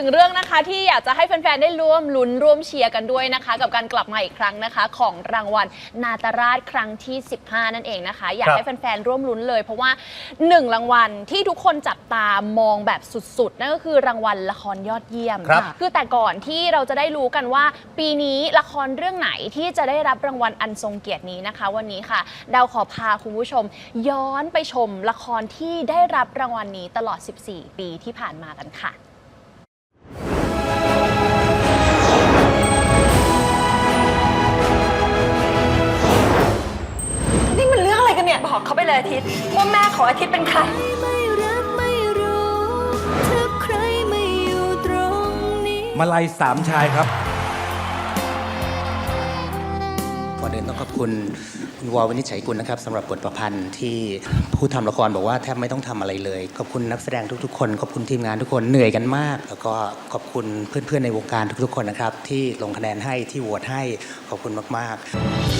นึ่งเรื่องนะคะ ที่อยากจะให้แฟนๆ ได้ร่วมลุ้นร่วมเชียร์กันด้วยนะคะ กับการกลับมาอีกครั้งนะคะ ของรางวัลนาตราชครั้งที่ 15 นั่นเองนะคะ อยากครับให้แฟนๆ ร่วมลุ้นเลย เพราะว่าหนึ่งรางวัลที่ทุกคนจับตามองแบบสุดๆ นั่นก็คือรางวัลละครยอดเยี่ยมครับคือแต่ก่อนที่เราจะได้รู้กันว่า ปีนี้ละครเรื่องไหนที่จะได้รับรางวัลอันทรงเกียรตินี้นะคะ วันนี้ค่ะดาวขอพาคุณผู้ชม ย้อนไปชมละครที่ได้รับรางวัลนี้ตลอด 14 ปีที่ผ่านมากันค่ะ เนี่ยบอกเขาไปเลยอาทิตย์ว่าแม่ของอาทิตย์เป็นใครไม่รักไม่รู้ถ้าใครไม่อยู่ตรงนี้มาลัยสามชายครับก่อนอื่นต้องขอบคุณคุณวอลวินิจฉัยกุลนะครับสำหรับบทประพันธ์ที่ผู้ทำละครบอกว่าแทบไม่ต้องทำอะไรเลย ขอบคุณนักแสดงทุกๆ คน ขอบคุณทีมงานทุกคนเหนื่อยกันมาก แล้วก็ขอบคุณเพื่อนๆในวงการทุกๆ คนนะครับ ที่ลงคะแนนให้ที่โหวตให้ขอบคุณมากๆ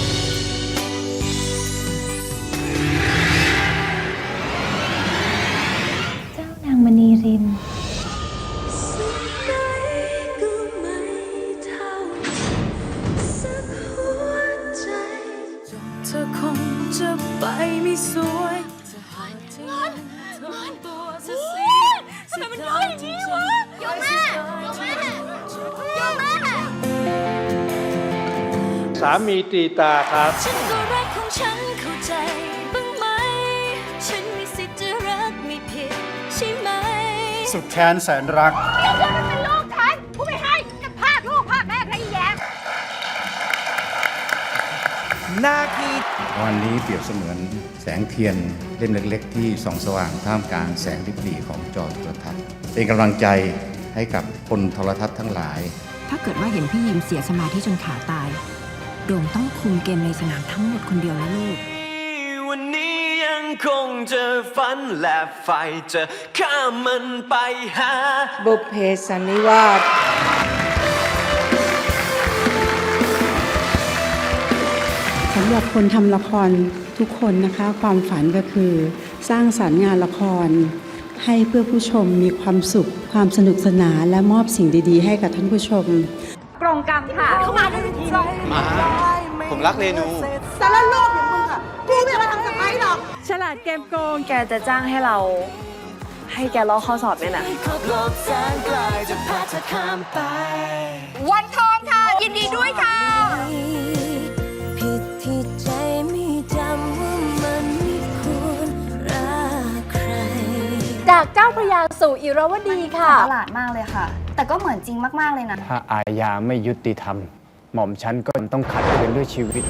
ไปไม่สวยเงินเงินตัวเสียทำไมมันเยอะอย่างนี้วะโยแม่โยแม่โยแม่สามีตีตาครับ ฉันก็รักของฉันเข้าใจบ้างไหม ฉันมีสิทธิ์จะรักไม่ผิดใช่ไหม สุดแค้นแสนรัก วันนี้เปรียบเสมือนแสงเทียนเล่มเล็กๆ ที่ส่องสว่างท่ามกลางแสงริบหรี่ของจอโทรทัศน์ เป็นกำลังใจให้กับคนโทรทัศน์ทั้งหลาย ถ้าเกิดว่าเห็นพี่ยิมเสียสมาธิจนขาตาย โด่งต้องคุมเกมในสนามทั้งหมดคนเดียวนะลูกวันนี้ยังคงจะฝันและไฟจะข้ามมันไปหาบุพเพสันนิวาสำหรับคนทำละครทุกคนนะคะ ความฝันก็คือ สร้างสรรค์งานละคร ให้เพื่อผู้ชมมีความสุข ความสนุกสนานและมอบสิ่งดีๆ ให้กับท่านผู้ชม กรงกรรมค่ะ เข้ามาด้วยทีมา ผมรักเรนูสารโลกอย่างมึงอะกูไม่มาทำสไปหรอก ฉลาดเกมโกงแกจะจ้างให้เรา ให้แกลอกข้อสอบเนี่ยนะขอบโลกแสนไกลจะพาเธอข้ามไปวันทองค่ะ ยินดีด้วยค่ะ จากเจ้าพระยาสู่อิรวดีค่ะตลาดมากเลยค่ะ แต่ก็เหมือนจริงมาก ๆ เลยนะ ถ้าอาญาไม่ยุติธรรม หม่อมฉันก็ต้องขัดขืนด้วยชีวิต